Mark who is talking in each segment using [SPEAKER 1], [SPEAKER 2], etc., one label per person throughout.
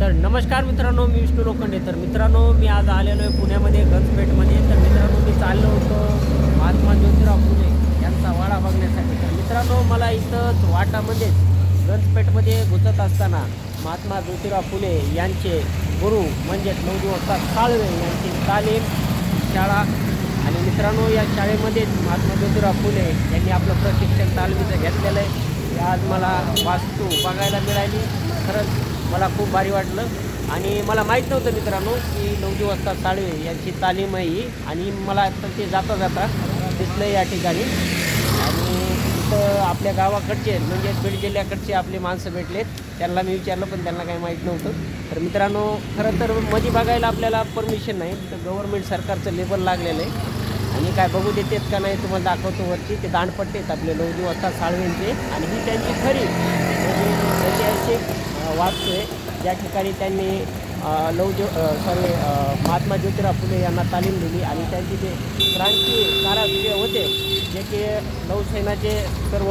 [SPEAKER 1] तर नमस्कार मित्रांनो मी विष्णू लोखंडे. तर मित्रांनो मी आज आलेलो आहे पुण्यामध्ये गंजपेठमध्ये तर मित्रांनो मी चाललो होतो महात्मा ज्योतिराव फुले यांचा वाडा बघण्यासाठी. तर मित्रांनो मला इथंच वाटामध्येच गंजपेठमध्ये घुसत असताना महात्मा ज्योतिराव फुले यांचे गुरु म्हणजेच नऊ दिवस साळवे यांची तालीम शाळा आणि मित्रांनो या शाळेमध्येच महात्मा ज्योतिराव फुले यांनी आपलं प्रशिक्षण तालमीचं घेतलेलं आहे. आज मला वास्तू बघायला मिळाली. खरंच मला खूप भारी वाटलं. आणि मला माहीत नव्हतं मित्रांनो की नवजी वाजता साळवे यांची तालीम आहे ही. आणि मला आता ते जाता जाता दिसलं या ठिकाणी. आणि इथं आपल्या गावाकडचे म्हणजे बीड जिल्ह्याकडचे आपले माणसं भेटलेत. त्यांना मी विचारलं पण त्यांना काही माहीत नव्हतं. तर मित्रांनो खरं तर मध्ये बघायला आपल्याला परमिशन नाही. तर गव्हर्नमेंट सरकारचं लेबल लागलेलं आहे. आणि काय बघू देतात का नाही तुम्हाला दाखवतो वरती. ते दांडपट्टे आहेत आपले नऊ दिवस साळवेंचे आणि ही त्यांची खरी. म्हणजे आहे ज्या ठिकाणी त्यांनी लवजो सॉरी महात्मा ज्योतिराव फुले यांना तालीम दिली आणि त्यांचे जे क्रांतिकारक जे होते जे की नौसेनाचे सर्व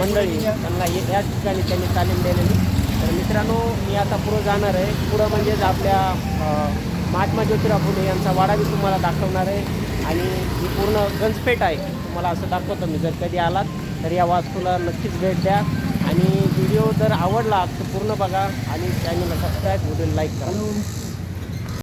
[SPEAKER 1] मंडळी त्यांना या ठिकाणी त्यांनी तालीम दिलेली. तर मित्रांनो मी आता पुढं जाणार आहे. पुढं म्हणजेच आपल्या महात्मा ज्योतिराव फुले यांचा वाडा मी तुम्हाला दाखवणार आहे. आणि ही पूर्ण गंजपेठ आहे. तुम्हाला असं दाखवतो मी. जर कधी आलात तर या वास्तूला नक्कीच भेट द्या. आणि व्हिडिओ जर आवडला तर पूर्ण बघा आणि चॅनलला सबस्क्राईब व्हिडिओ लाईक करा.